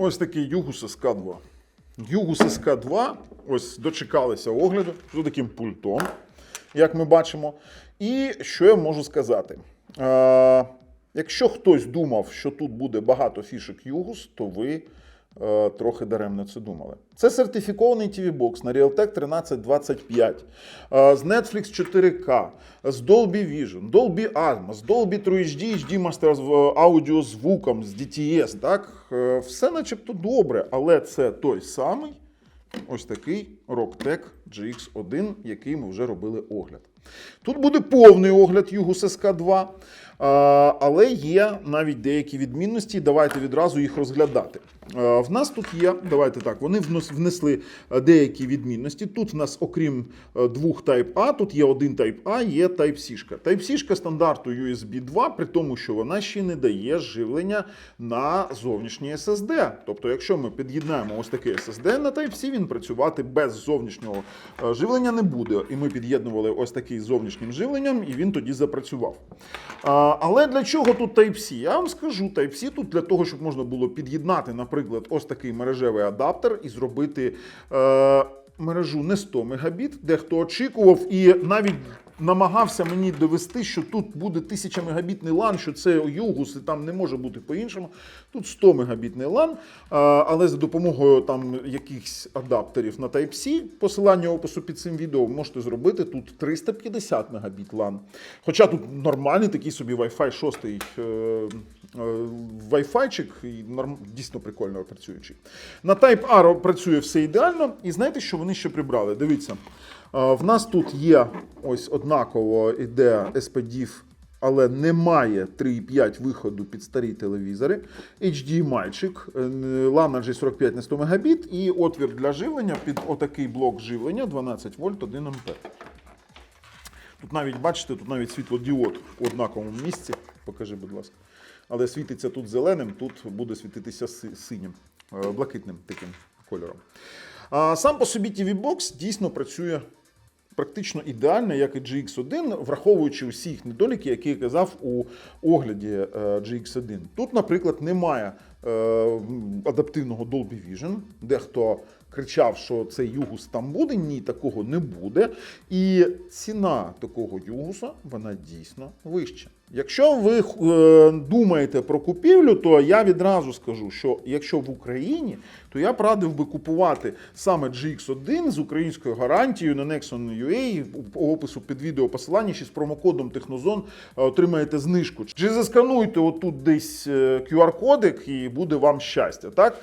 ось такий Югус СК2. Югус СК2, ось дочекалися огляду з таким пультом, як ми бачимо. І що я можу сказати? Е, якщо хтось думав, що тут буде багато фішок Югус, то ви трохи даремно це думали. Це сертифікований TV-бокс на Realtek 1325 е, з Netflix 4K, з Dolby Vision, Dolby Atmos, Dolby 3HD, HD Master з е, аудіозвуком, з DTS. Так? Е, Все начебто добре, але це той самий ось такий Rocktech GX1, який ми вже робили огляд. Тут буде повний огляд Югус SK2, а, але є навіть деякі відмінності. Давайте відразу їх розглядати. В нас тут є, давайте так, вони внесли е, деякі відмінності. Тут в нас, окрім е, двох Type-A, тут є один Type-A, є Type-C. Type-C стандарту USB 2, при тому, що вона ще не дає живлення на зовнішній SSD. Тобто, якщо ми під'єднаємо ось такий SSD на Type-C, він працювати без зовнішнього е, живлення не буде. І ми під'єднували ось такий зовнішнім живленням, і він тоді запрацював. Але для чого тут Type-C? Я вам скажу, Type-C тут для того, щоб можна було під'єднати, наприклад, ось такий мережевий адаптер і зробити. Е, Мережу не 100 мегабіт, дехто очікував і навіть намагався мені довести, що тут буде 1000 мегабітний LAN, що це Югус, і там не може бути по-іншому. Тут 100 мегабітний а, але за допомогою там якихось адаптерів на Type-C, посилання опису під цим відео, можете зробити тут 350 мегабіт LAN. Хоча тут нормальний такий собі Wi-Fi 6 е, е, Wi-Fi-чик, і норм, дійсно прикольно працюючий. На Type-A працює все ідеально. І знаєте, що вони ще прибрали? Дивіться. Е, В нас тут є ось однаково іде SPDIF, але немає 3,5 виходу під старі телевізори. HDMI-чик, е, LAN G45 на 100 Мбіт і отвір для живлення під отакий блок живлення 12 вольт 1 ампер. Тут навіть, бачите, тут навіть світлодіод у однаковому місці. Покажи, будь ласка. Але світиться тут зеленим, тут буде світитися си- синім, е, блакитним таким кольором. А сам по собі TV Box дійсно працює практично ідеальна, як і GX1, враховуючи усі їх недоліки, які я казав у огляді е, GX1. Тут, наприклад, немає е, адаптивного Dolby Vision. Дехто кричав, що цей югус там буде. Ні, такого не буде. І ціна такого югуса вона дійсно вища. Якщо ви е, думаєте про купівлю, то я відразу скажу, що якщо в Україні, то я б радив би купувати саме GX1 з українською гарантією на Nexon.ua. По опису під відео посилання ще з промокодом Технозон е, отримаєте знижку. Чи заскануйте отут десь е, QR-кодик і буде вам щастя. Так?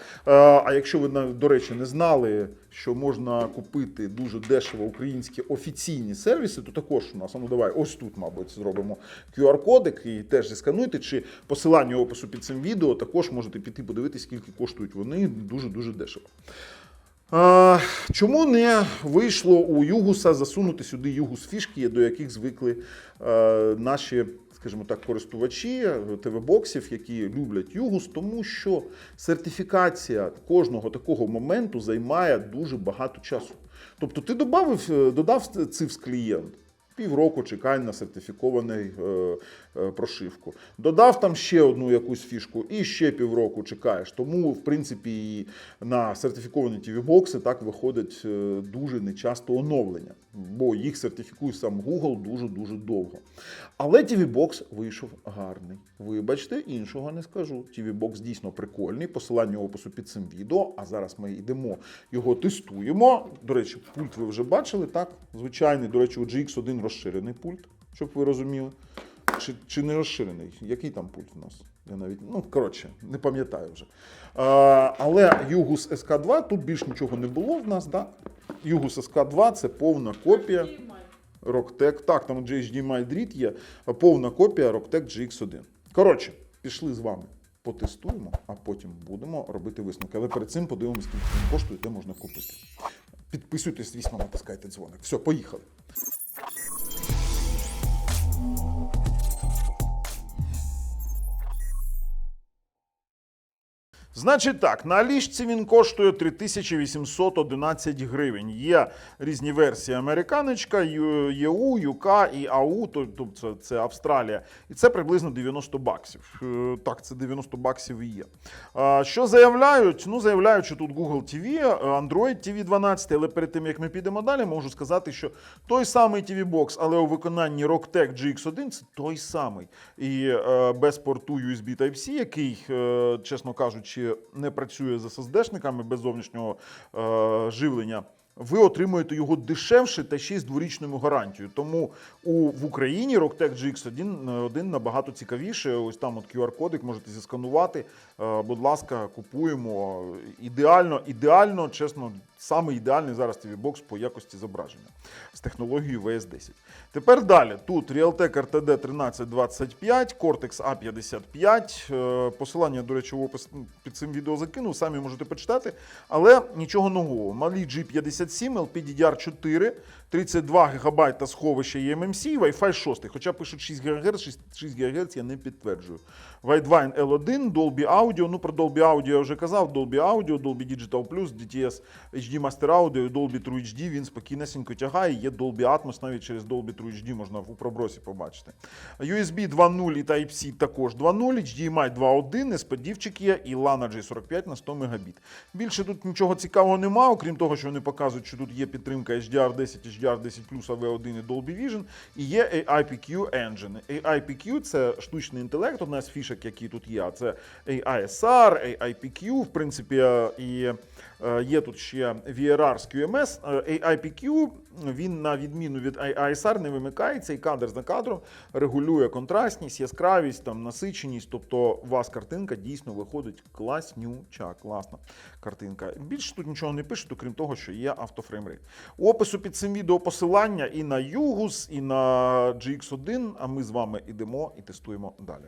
А якщо ви, до речі, не знали, що можна купити дуже дешево українські офіційні сервіси, то також у нас, ну давай, ось тут, мабуть, зробимо QR-кодик і теж зіскануйте, чи посилання опису під цим відео також можете піти подивитись, скільки коштують вони дуже-дуже дешево. А, чому не вийшло у Югуса засунути сюди Югус фішки, до яких звикли е, наші, скажімо так, користувачі ТВ-боксів, які люблять Югус, тому що сертифікація кожного такого моменту займає дуже багато часу. Тобто ти додав, додав цивс клієнт. Півроку чекай на сертифікований е, е, прошивку. Додав там ще одну якусь фішку і ще півроку чекаєш. Тому, в принципі, і на сертифіковані TV-бокси так виходить е, дуже нечасто оновлення, бо їх сертифікує сам Google дуже-дуже довго. Але TV-бокс вийшов гарний. Вибачте, іншого не скажу. TV-бокс дійсно прикольний. Посилання опису під цим відео. А зараз ми йдемо його тестуємо. До речі, пульт ви вже бачили, так? Звичайний, до речі, у GX1 розширений пульт, щоб ви розуміли. Чи, чи не розширений? Який там пульт у нас? Я навіть, ну, коротше, не пам'ятаю вже. А, але Югус СК2 тут більш нічого не було в нас, да? Югус СК2 це повна копія. Rocktech, так, там HDMI дріт є, повна копія Rocktech GX1. Коротше, пішли з вами, потестуємо, а потім будемо робити висновки. Але перед цим подивимося, скільки він коштує, де можна купити. Підписуйтесь, звісно, натискайте дзвоник. Все, поїхали. Значить так, на ліжці він коштує 3811 гривень. Є різні версії американочка, ЄУ, ЮК і АУ, тобто це, це Австралія. І це приблизно 90 баксів. Е, Так, це 90 баксів і є. Що заявляють? Ну, заявляють, що тут Google TV, Android TV 12, але перед тим як ми підемо далі, можу сказати, що той самий TV Box, але у виконанні Rocktech GX1 це той самий. І е, без порту USB Type-C, який, е, чесно кажучи, не працює з SSD-шниками без зовнішнього е, живлення. Ви отримуєте його дешевше та ще й з дворічною гарантією. Тому у, в Україні Rocktech GX1 е, один набагато цікавіше. Ось там от QR-кодик можете зісканувати. Е, Будь ласка, купуємо. Ідеально, ідеально, чесно, саме ідеальний зараз TV Box по якості зображення з технологією VS10. Тепер далі. Тут Realtek RTD 1325, Cortex A55. Е, Посилання, до речі, в опис під цим відео закинув, самі можете почитати. Але нічого нового. Малі G57, LPDDR4, 32 ГБ та сховище eMMC, Wi-Fi 6. Хоча пишуть 6 ГГц, 6, 6 ГГц я не підтверджую. Widevine L1, Dolby Audio. Ну про Dolby Audio я вже казав. Dolby Audio, Dolby Digital Plus, DTS HD Master Audio і Dolby True HD. Він спокійнесенько тягає. Є Dolby Atmos, навіть через Dolby True HD можна в пробросі побачити. USB 2.0 і Type-C також 2.0, HDMI 2.1, SPD-вчик є і LAN J45 на 100 Мбіт. Більше тут нічого цікавого нема, окрім того, що вони показують, що тут є підтримка HDR10, HDR10 AV1 і Dolby Vision, і є AIPQ Engine. AIPQ – це штучний інтелект, одна з фішок, які тут є. Це AISR, AIPQ, в принципі, і є тут ще VRR з QMS. Е, AIPQ, він на відміну від AISR не вимикається і кадр за кадром регулює контрастність, яскравість, там, насиченість. Тобто у вас картинка дійсно виходить класнюча, класна картинка. Більше тут нічого не пишуть, окрім того, що є автофреймрейт. У опису під цим відео посилання і на Югус, і на GX1, а ми з вами йдемо і тестуємо далі.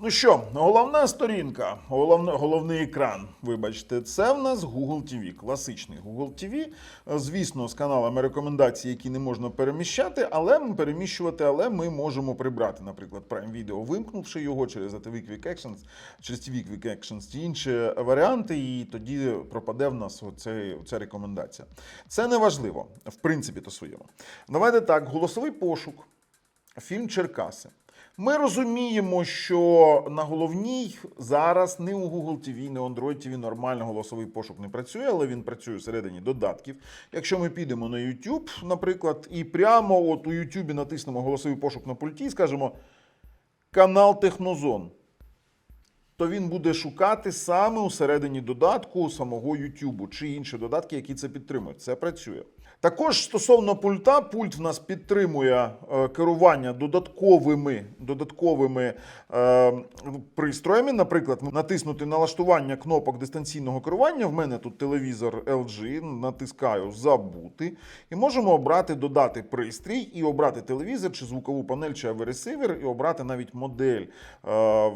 Ну що, головна сторінка, головне, головний екран, вибачте, це в нас Google TV, класичний Google TV. Звісно, з каналами рекомендацій, які не можна переміщати, але переміщувати, але ми можемо прибрати, наприклад, Prime Video, вимкнувши його через ATV Quick Actions, через TV Quick Actions ті інші варіанти, і тоді пропаде в нас оця рекомендація. Це не важливо, в принципі, то своєму. Давайте так, голосовий пошук, фільм Черкаси. Ми розуміємо, що на головній зараз не у Google TV, не у Android TV нормально голосовий пошук не працює, але він працює всередині додатків. Якщо ми підемо на YouTube, наприклад, і прямо от у YouTube натиснемо голосовий пошук на пульті і скажемо канал Технозон, то він буде шукати саме у середині додатку самого YouTube чи інші додатки, які це підтримують. Це працює. Також стосовно пульта, пульт в нас підтримує е, керування додатковими, додатковими е, пристроями. Наприклад, натиснути налаштування кнопок дистанційного керування. В мене тут телевізор LG, натискаю забути. І можемо обрати додати пристрій, і обрати телевізор, чи звукову панель, чи авіаресивер, і обрати навіть модель е,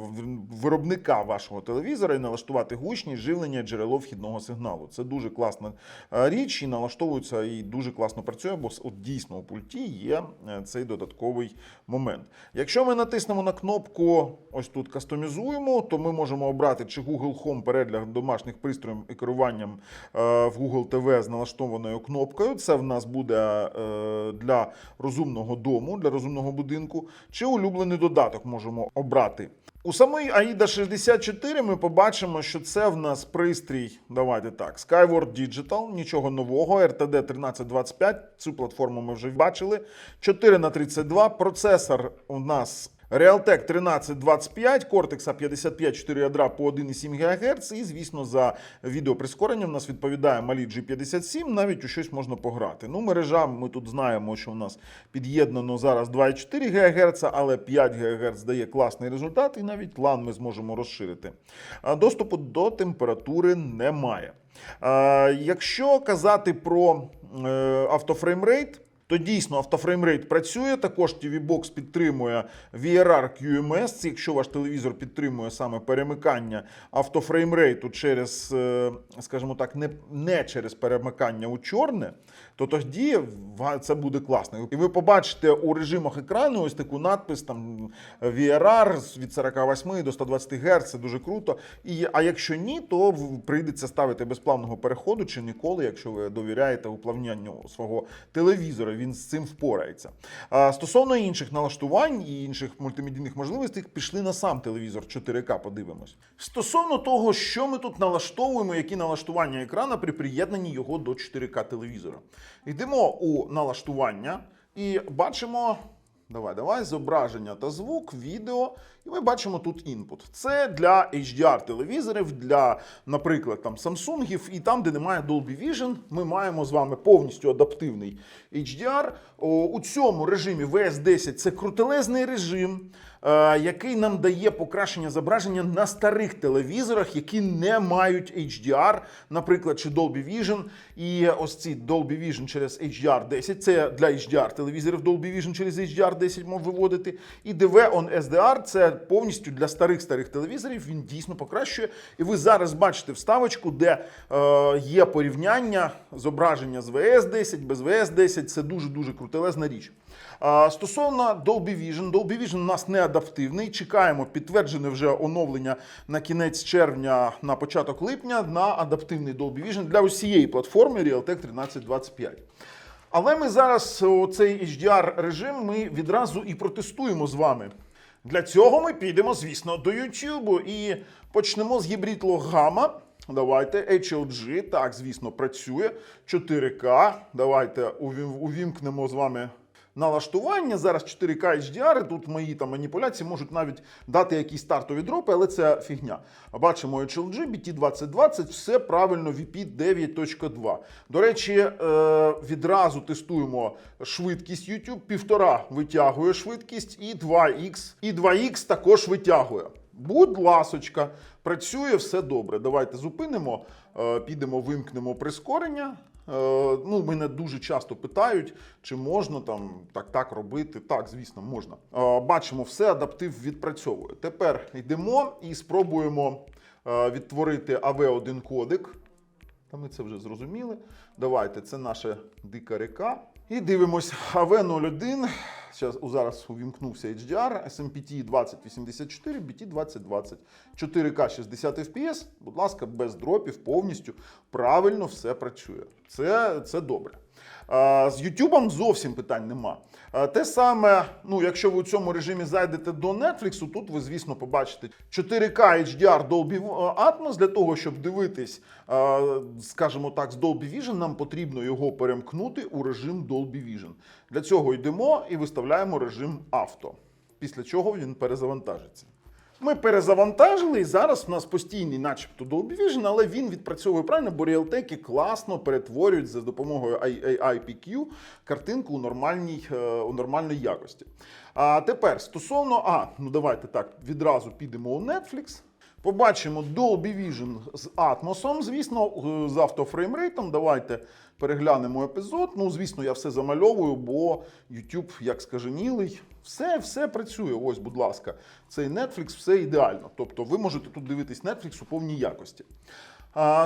виробника вашого телевізора і налаштувати гучність, живлення, джерело вхідного сигналу. Це дуже класна е, річ і налаштовується і дуже класно працює, бо от дійсно у пульті є е, цей додатковий момент. Якщо ми натиснемо на кнопку ось тут кастомізуємо, то ми можемо обрати чи Google Home перегляд домашніх пристроїв і керуванням е, в Google TV з налаштованою кнопкою. Це в нас буде е, для розумного дому, для розумного будинку, чи улюблений додаток можемо обрати. У самій AIDA 64 ми побачимо, що це в нас пристрій, давайте так, Skyward Digital, нічого нового, RTD 1325, цю платформу ми вже бачили. 4 на 32 процесор у нас Realtek 1325, Cortex A55, 4 ядра по 1,7 ГГц. І, звісно, за відеоприскоренням нас відповідає малі G57, навіть у щось можна пограти. Ну, мережа, ми тут знаємо, що у нас під'єднано зараз 2,4 ГГц, але 5 ГГц дає класний результат, і навіть LAN ми зможемо розширити. Доступу до температури немає. Якщо казати про е, автофреймрейт, то дійсно автофреймрейт працює. Також TV Box підтримує VRR QMS. Якщо ваш телевізор підтримує саме перемикання автофреймрейту через, е, скажімо так, не, не через перемикання у чорне, то тоді це буде класно. І ви побачите у режимах екрану ось таку надпис там VRR від 48 до 120 Гц. Це дуже круто. І, а якщо ні, то прийдеться ставити без плавного переходу чи ніколи, якщо ви довіряєте уплавнянню свого телевізора, він з цим впорається. А, стосовно інших налаштувань і інших мультимедійних можливостей, пішли на сам телевізор 4К, подивимось. Стосовно того, що ми тут налаштовуємо, які налаштування екрана при приєднанні його до 4К телевізора. Йдемо у налаштування і бачимо. Давай, давай, зображення та звук, відео. І ми бачимо тут інпут. Це для HDR телевізорів, для, наприклад, там Samsung, і там, де немає Dolby Vision, ми маємо з вами повністю адаптивний HDR. О, У цьому режимі VS10 це крутелезний режим, який нам дає покращення зображення на старих телевізорах, які не мають HDR, наприклад, чи Dolby Vision. І ось ці Dolby Vision через HDR10, це для HDR телевізорів Dolby Vision через HDR10 мов виводити. І DV on SDR це повністю для старих старих телевізорів. Він дійсно покращує. І ви зараз бачите вставочку, де е, є порівняння зображення з VS10, без VS10. Це дуже дуже крутелезна річ. Стосовно Dolby Vision, Dolby Vision у нас не адаптивний. Чекаємо підтверджене вже оновлення на кінець червня, на початок липня на адаптивний Dolby Vision для усієї платформи Realtek 1325. Але ми зараз цей HDR режим ми відразу і протестуємо з вами. Для цього ми підемо, звісно, до YouTube і почнемо з гібрид Гама. Давайте HLG, так, звісно, працює. 4К. Давайте увімкнемо з вами налаштування. Зараз 4К HDR. Тут мої там маніпуляції можуть навіть дати якісь стартові дропи, але це фігня. Бачимо HLG, BT2020, все правильно, VP 9.2. До речі, е, відразу тестуємо швидкість YouTube. Півтора витягує швидкість, і 2X. І 2X також витягує. Будь ласочка, працює все добре. Давайте зупинимо, е, підемо, вимкнемо прискорення. Е, Ну, мене дуже часто питають, чи можна там так так робити. Так, звісно, можна. Е, Бачимо, все адаптив відпрацьовує. Тепер йдемо і спробуємо е, відтворити AV1 кодек. Та ми це вже зрозуміли. Давайте, це наша дика река. І дивимось AV01. Зараз, увімкнувся HDR, SMPT 2084, BT 2020, 4К 60 FPS. Будь ласка, без дропів, повністю правильно все працює. Це, це добре. З YouTube зовсім питань нема. Те саме, ну, якщо ви у цьому режимі зайдете до Netflix, тут ви, звісно, побачите 4K HDR Dolby Atmos. Для того, щоб дивитись, скажімо так, з Dolby Vision, нам потрібно його перемкнути у режим Dolby Vision. Для цього йдемо і виставляємо режим авто, після чого він перезавантажиться. Ми перезавантажили, і зараз у нас постійний, начебто, Dolby Vision, але він відпрацьовує правильно, бо Realtek класно перетворюють за допомогою IPQ картинку у нормальній, е, у нормальній якості. А тепер стосовно, а, ну давайте так, відразу підемо у Netflix. Побачимо Dolby Vision з Atmos, звісно, е, з автофреймрейтом. Давайте переглянемо епізод. Ну, звісно, я все замальовую, бо YouTube як скаженілий. Все, все працює. Ось, будь ласка, цей Netflix, все ідеально. Тобто ви можете тут дивитись Netflix у повній якості.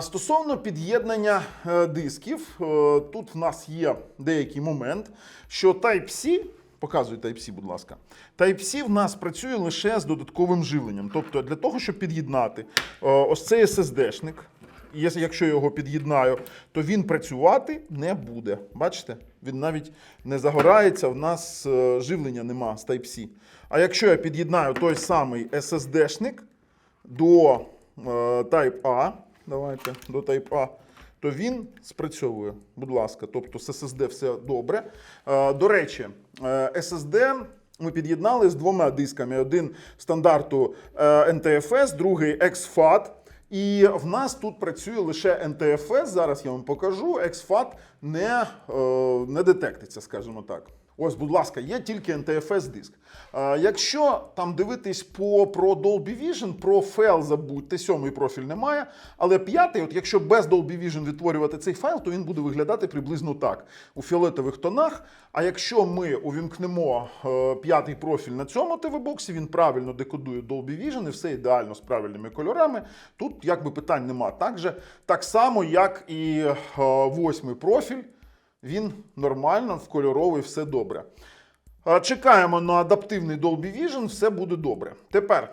Стосовно під'єднання е, дисків, е, тут в нас є деякий момент, що Type-C Показуй Type-C, будь ласка. Type-C в нас працює лише з додатковим живленням. Тобто, для того, щоб під'єднати е, ось цей SSD-шник, якщо я його під'єднаю, то він працювати не буде. Бачите? Він навіть не загорається, в нас е, живлення нема з Type-C. А якщо я під'єднаю той самий SSD-шник до е, Type-A, давайте, до Type-A, то він спрацьовує, будь ласка. Тобто з SSD все добре. Е, До речі, е, SSD ми під'єднали з двома дисками: один стандарту е, NTFS, другий XFAT. І в нас тут працює лише NTFS. Зараз я вам покажу. XFAT не, е, не детектиться, скажімо так. Ось, будь ласка, є тільки NTFS диск. Е, якщо там дивитись по про Dolby Vision, про файл забудьте, сьомий профіль немає. Але п'ятий, от якщо без Dolby Vision відтворювати цей файл, то він буде виглядати приблизно так у фіолетових тонах. А якщо ми увімкнемо е, п'ятий профіль на цьому ТВ-боксі, він правильно декодує Dolby Vision і все ідеально з правильними кольорами. Тут якби питань нема. Так, же, так само, як і е, восьмий профіль. Він нормально, в кольоровий, все добре. Е, Чекаємо на адаптивний Dolby Vision, все буде добре. Тепер е,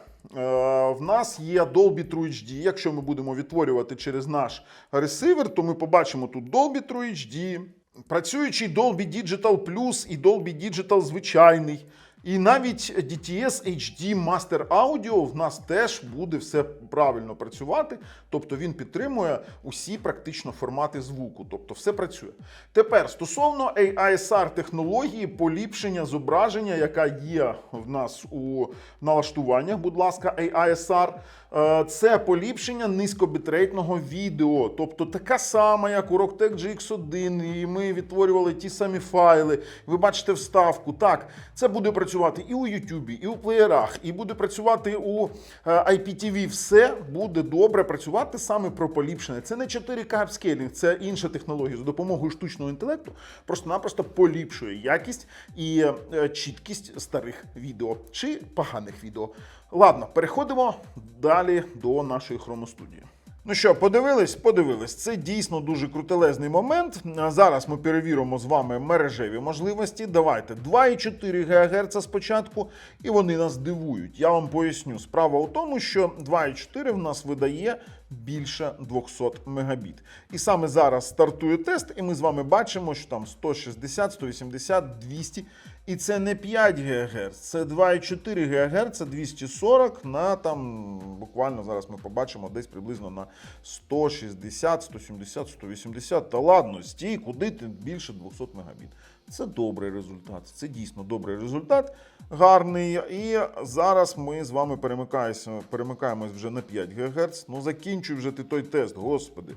в нас є Dolby True HD. Якщо ми будемо відтворювати через наш ресивер, то ми побачимо тут Dolby True HD, працюючий Dolby Digital Plus і Dolby Digital звичайний. І навіть DTS HD Master Audio в нас теж буде все правильно працювати. Тобто він підтримує усі практично формати звуку. Тобто все працює. Тепер стосовно AISR технології поліпшення зображення, яка є в нас у налаштуваннях, будь ласка, AISR, е, це поліпшення низькобітрейтного відео. Тобто така сама, як у Rocktech GX1, і ми відтворювали ті самі файли. Ви бачите вставку. Так, це буде працювати і у YouTube, і у плеєрах, і буде працювати у е, IPTV. Все буде добре працювати саме про поліпшення. Це не 4К апскейлінг, це інша технологія. За допомогою штучного інтелекту просто-напросто поліпшує якість і е, чіткість старих відео чи поганих відео. Ладно, переходимо далі до нашої хроностудії. Ну що, подивились? Подивились. Це дійсно дуже крутелезний момент. Зараз ми перевіримо з вами мережеві можливості. Давайте 2,4 ГГц спочатку, і вони нас дивують. Я вам поясню. Справа у тому, що 2,4 в нас видає більше 200 мегабіт. І саме зараз стартує тест, і ми з вами бачимо, що там 160, 180, 200. І це не 5 ГГц, це 2,4 ГГц, це 240 на там буквально зараз ми побачимо десь приблизно на 160, 170, 180. Та ладно, стій, куди ти більше 200 мегабіт. Це добрий результат. Це дійсно добрий результат, гарний. І зараз ми з вами перемикаємося, перемикаємось вже на 5 ГГц. Ну закінчуй вже ти той тест, господи.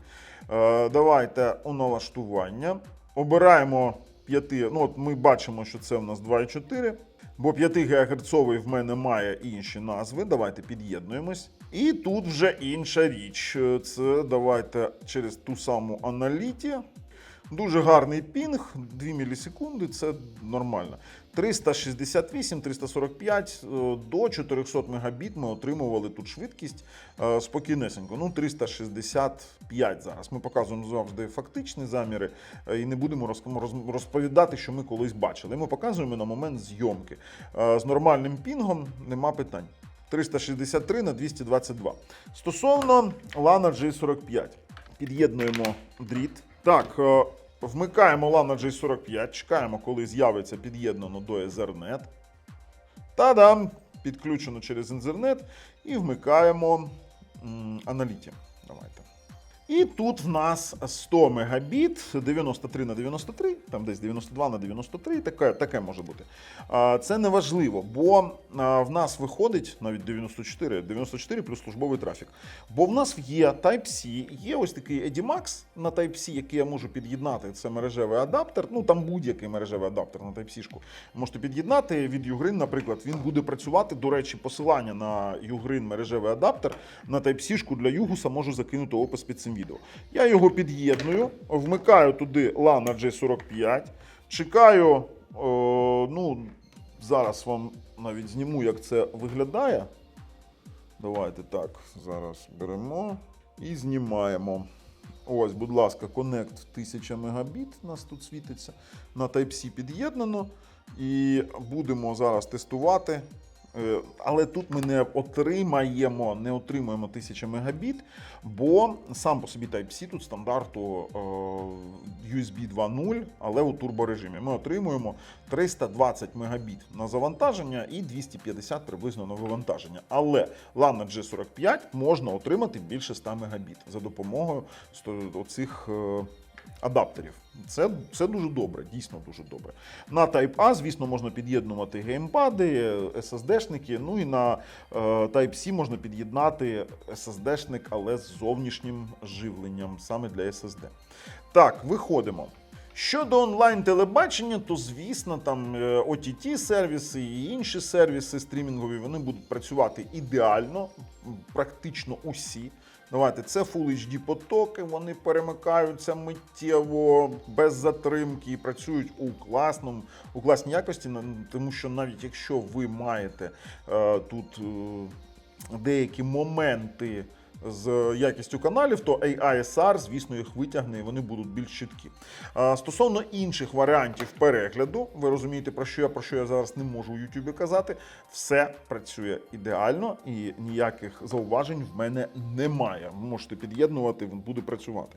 Е, давайте у налаштування. Обираємо 5, ну от ми бачимо, що це в нас 2,4, бо 5 ГГц в мене має інші назви. Давайте під'єднуємось. І тут вже інша річ. Це давайте через ту саму аналіті. Дуже гарний пінг, 2 мілісекунди, це нормально. 368, 345 е, до 400 мегабіт ми отримували тут швидкість е, спокійнесенько. Ну, 365 зараз. Ми показуємо завжди фактичні заміри е, і не будемо роз- роз- розповідати, що ми колись бачили. Ми показуємо на момент зйомки. З нормальним пінгом нема питань. 363 на 222. Стосовно LAN G45, під'єднуємо дріт. Так, вмикаємо LAN G45, чекаємо, коли з'явиться під'єднано до Ethernet. Та-дам! Підключено через інтернет і вмикаємо аналіті. Давайте. І тут в нас 100 мегабіт, 93 на 93, там десь 92 на 93, таке, таке може бути. Це не важливо, бо в нас виходить навіть 94, 94 плюс службовий трафік. Бо в нас є Type-C, є ось такий Edimax на Type-C, який я можу під'єднати. Це мережевий адаптер. Ну там будь-який мережевий адаптер на Type-C-шку. Можете під'єднати від Ugreen, наприклад, він буде працювати. До речі, посилання на Ugreen мережевий адаптер на Type-C-шку для Югуса можу закинути опис під цим відео. Я його під'єдную, вмикаю туди LAN G45, чекаю. О, ну, зараз вам навіть зніму, як це виглядає. Давайте так, зараз беремо і знімаємо. Ось, будь ласка, Connect 1000 мегабіт у нас тут світиться. На Type-C під'єднано. І будемо зараз тестувати. Е, Але тут ми не отримаємо, не отримуємо 1000 мегабіт, бо сам по собі Type-C тут стандарту е, USB 2.0, але у турборежимі. Ми отримуємо 320 мегабіт на завантаження і 250 приблизно на вивантаження. Але LAN G45 можна отримати більше 100 мегабіт за допомогою оцих. Е, Адаптерів. Це, це дуже добре, дійсно дуже добре. На Type-A, звісно, можна під'єднувати геймпади, SSD-шники. Ну і на е, Type-C можна під'єднати SSD-шник, але з зовнішнім живленням саме для SSD. Так, виходимо. Щодо онлайн-телебачення, то звісно, там ott сервіси і інші сервіси стрімінгові вони будуть працювати ідеально, практично усі. Давайте, це Full HD потоки, вони перемикаються миттєво, без затримки і працюють у класному, у класній якості, тому що навіть якщо ви маєте е, тут е, деякі моменти з якістю каналів, то AISR, звісно, їх витягне і вони будуть більш чіткі. Стосовно інших варіантів перегляду, ви розумієте, про що я про що я зараз не можу у YouTube казати. Все працює ідеально і ніяких зауважень в мене немає. Ви можете під'єднувати, він буде працювати.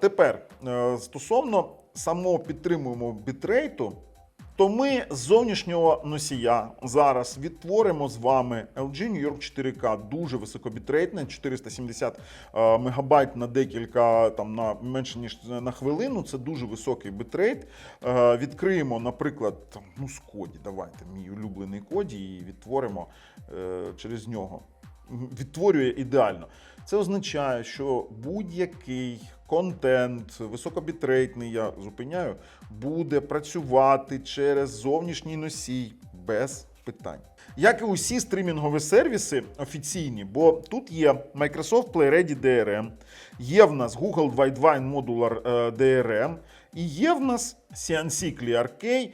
Тепер е, стосовно самого підтримуємо бітрейту. То ми з зовнішнього носія зараз відтворимо з вами LG New York 4K, дуже високобітрейтне, 470 е, мегабайт на декілька там на менше ніж на хвилину. Це дуже високий бітрейт. Е, Відкриємо, наприклад, ну з коді. Давайте мій улюблений коді і відтворимо е, через нього. Відтворює ідеально. Це означає, що будь-який контент високобітрейтний, я зупиняю, буде працювати через зовнішній носій без питань. Як і усі стрімінгові сервіси офіційні, бо тут є Microsoft Play Ready DRM, є в нас Google Widevine Modular е, DRM, і є в нас CNC ClearK.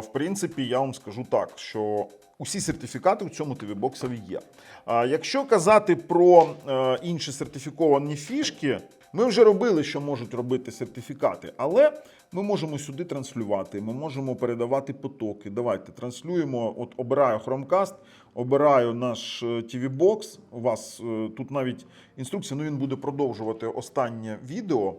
В принципі, я вам скажу так, що усі сертифікати в цьому TV-боксові є. Якщо казати про е, інші сертифіковані фішки, ми вже робили, що можуть робити сертифікати, але ми можемо сюди транслювати, ми можемо передавати потоки. Давайте транслюємо. От обираю Chromecast, обираю наш е, TV-бокс. У вас е, тут навіть інструкція, ну він буде продовжувати останнє відео.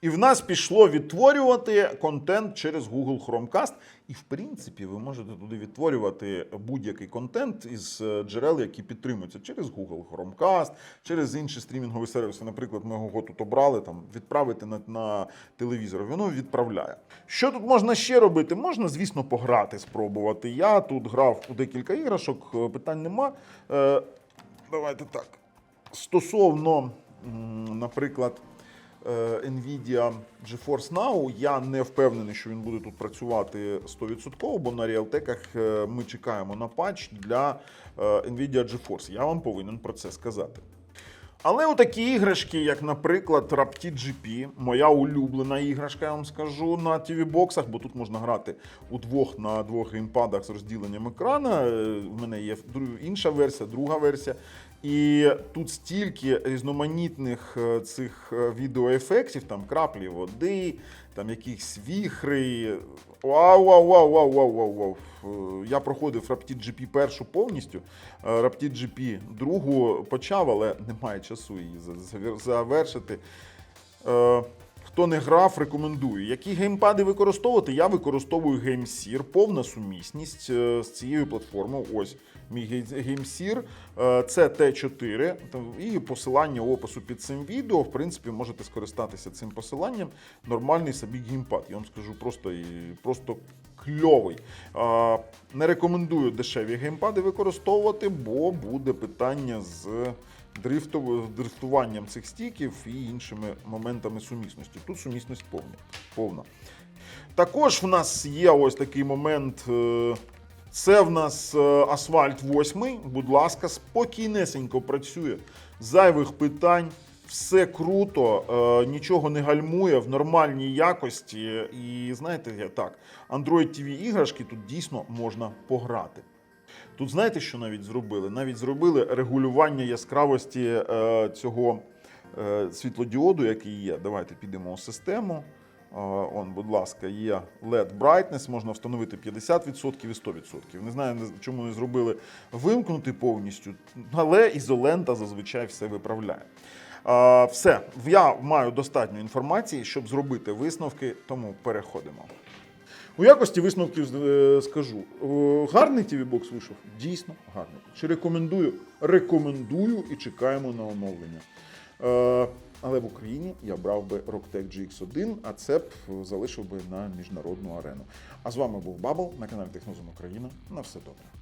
І в нас пішло відтворювати контент через Google Chromecast. І в принципі, ви можете туди відтворювати будь-який контент із е, джерел, які підтримуються через Google Chromecast, через інші стрімінгові сервіси. Наприклад, ми його тут обрали там відправити на, на телевізор. Воно відправляє. Що тут можна ще робити? Можна, звісно, пограти, спробувати. Я тут грав у декілька іграшок, е, питань нема. Е, давайте так. Стосовно, наприклад, Nvidia GeForce Now, я не впевнений, що він буде тут працювати 100%, бо на е, ми чекаємо на патч для е, Nvidia GeForce. Я вам повинен про це сказати. Але у такі іграшки, як, наприклад, Rapti GP, моя улюблена іграшка, я вам скажу, на TV-боксах, бо тут можна грати удвох на двох геймпадах з розділенням екрана. Е, В мене є інша версія, друга версія. І тут стільки різноманітних е, цих е, відеоефектів, там краплі води, там якісь віхри. Вау, вау, вау, вау, вау, вау, вау. Е, Я проходив Raptid GP першу повністю, Raptid GP другу почав, але немає часу її завершити. Хто не грав, рекомендую. Які геймпади використовувати? Я використовую GameSear, повна сумісність е, з цією платформою. Ось мій GameSear. Е, Це Т4. І посилання опису під цим відео. В принципі, можете скористатися цим посиланням. Нормальний собі геймпад. Я вам скажу, просто, просто кльовий. Не рекомендую дешеві геймпади використовувати, бо буде питання з дрифтуванням цих стіків і іншими моментами сумісності. Тут сумісність повна. повна. Також в нас є ось такий момент. е, Це в нас е, асфальт 8. Будь ласка, спокійнесенько працює. Зайвих питань. Все круто, е, нічого не гальмує в нормальній якості. І знаєте, так, Android TV іграшки тут дійсно можна пограти. Тут знаєте, що навіть зробили? Навіть зробили регулювання яскравості е, цього е, світлодіоду, який є. Давайте підемо у систему. Е, Он, будь ласка, є LED brightness, можна встановити 50% і 100%. Не знаю, чому не зробили вимкнути повністю, але ізолента зазвичай все виправляє. Все, я маю достатньо інформації, щоб зробити висновки, тому переходимо. У якості висновків е, скажу. Е, Гарний TV-бокс вийшов? Дійсно гарний. Чи рекомендую? Рекомендую і чекаємо на оновлення. Е, Але в Україні я брав би Rocktech GX1, а це б залишив би на міжнародну арену. А з вами був Бабл на каналі Технозон Україна. На все добре.